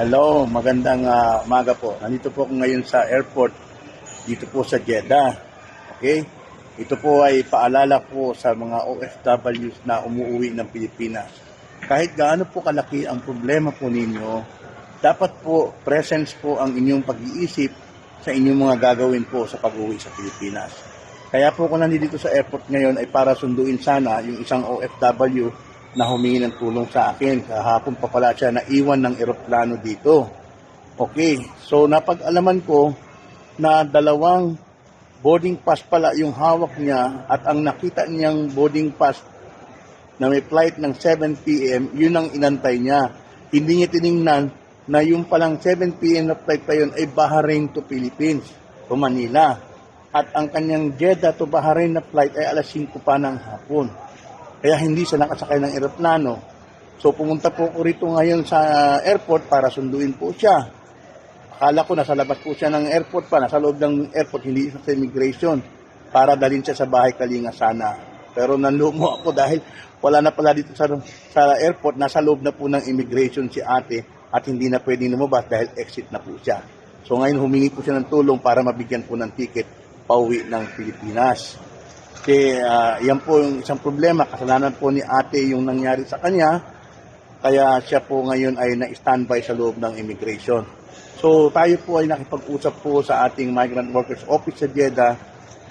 Hello, magandang ah, umaga po. Nandito po ako ngayon sa airport, dito po sa Jeddah. Okay? Ito po ay paalala po sa mga OFWs na umuwi ng Pilipinas. Kahit gaano po kalaki ang problema po ninyo, dapat po presence po ang inyong pag-iisip sa inyong mga gagawin po sa pag-uwi sa Pilipinas. Kaya po kung nandito sa airport ngayon ay para sunduin sana yung isang OFW na humingi ng tulong sa akin. Kahapon pa pala siya na iwan ng eroplano dito. Okay, so napag-alaman ko na dalawang boarding pass pala yung hawak niya at ang nakita niyang boarding pass na may flight ng 7 p.m., yun ang inantay niya. Hindi niya tiningnan na yung palang 7 p.m. na flight pa yun ay Bahrain to Philippines, to Manila. At ang kanyang Jeddah to Bahrain na flight ay alas 5 pa ng hapon. Kaya hindi siya nakasakay ng eroplano. So pumunta po ko rito ngayon sa airport para sunduin po siya. Akala ko nasa labas po siya ng airport pa, nasa loob ng airport, hindi sa immigration para dalhin siya sa bahay Kalinga sana. Pero nanlumo ako dahil wala na pala dito sa, sa airport, nasa loob na po ng immigration si ate at hindi na pwedeng lumabas dahil exit na po siya. So ngayon humingi po siya ng tulong para mabigyan po ng ticket pauwi ng Pilipinas. Kasi ah, yan po yung isang problema, kasalanan po ni ate yung nangyari sa kanya, kaya siya po ngayon ay na-standby sa loob ng immigration. So tayo po ay nakipag-usap po sa ating Migrant Workers Office sa Jeddah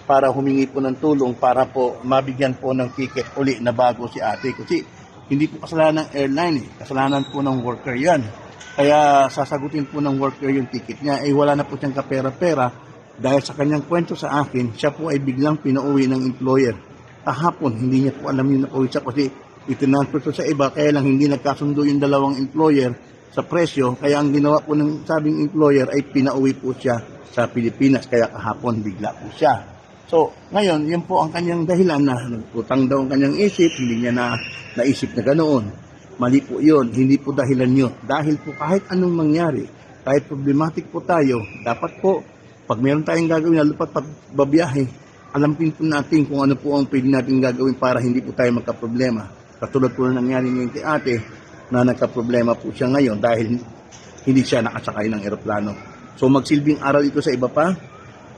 para humingi po ng tulong para po mabigyan po ng ticket uli na bago si ate. Kasi hindi po kasalanan ng airline eh. Kasalanan po ng worker yan. Kaya sasagutin po ng worker yung ticket niya. Eh wala na po siyang kapera-pera dahil sa kanyang kwento sa akin, siya po ay biglang pinauwi ng employer. Kahapon, hindi niya po alam yung napauwi siya kasi itinransfer to sa iba kaya lang hindi nagkasundo yung dalawang employer sa presyo. Kaya ang ginawa po ng sabing employer ay pinauwi po siya sa Pilipinas. Kaya kahapon bigla po siya. So, ngayon, yan po ang kanyang dahilan na nagputang daw ang kanyang isip, hindi niya na naisip na ganoon. Mali po yun, hindi po dahilan yun. Dahil po kahit anong mangyari, kahit problematic po tayo, dapat po, pag meron tayong gagawin, lalo pat pagbabiyahe, alampin po natin kung ano po ang pwede natin gagawin para hindi po tayo magka-problema. Katulad po na nangyari ngayon kay ate, na nagka-problema po siya ngayon dahil hindi siya nakasakay ng eroplano. So magsilbing aral ito sa iba pa,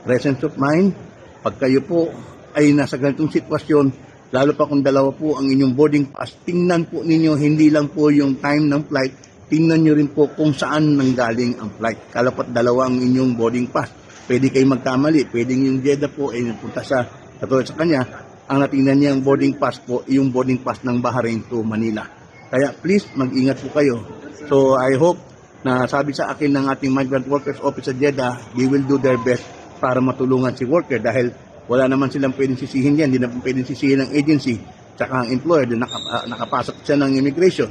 presence of mind, pag kayo po ay nasa ganitong sitwasyon, lalo pa kung dalawa po ang inyong boarding pass, tingnan po ninyo hindi lang po yung time ng flight, tingnan nyo rin po kung saan nanggaling ang flight. Kalapat dalawa ang inyong boarding pass. Pwede kayo magkamali, pwedeng yung Jeddah po ay napunta sa, katulad sa kanya, ang natingnan niya ang boarding pass po, yung boarding pass ng Bahrain to Manila. Kaya please, mag-ingat po kayo. So I hope na sabi sa akin ng ating Migrant Workers Office sa Jeddah, they will do their best para matulungan si worker dahil wala naman silang pwedeng sisihin yan, hindi na pwedeng sisihin ng agency tsaka ang employer na naka, ah, nakapasok siya ng immigration.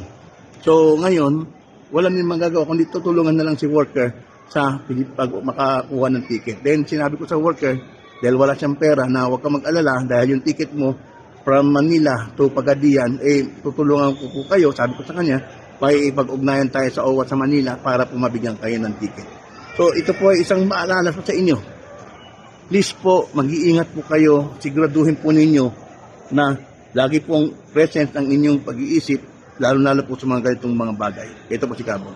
So ngayon, wala nang magagawa kundi tutulungan na lang si worker sa pag makakuha ng ticket. Then sinabi ko sa worker, dahil wala siyang pera na huwag ka mag-alala dahil yung ticket mo from Manila to Pagadian, eh tutulungan ko po kayo, sabi ko sa kanya, may ipag-ugnayan tayo sa OWA sa Manila para po mabigyan kayo ng ticket. So ito po ay isang maalala sa inyo please po, mag-iingat po kayo, siguraduhin po ninyo na lagi pong present ang inyong pag-iisip, lalo-lalo po sa mga ganitong mga bagay. Ito po si Cabo.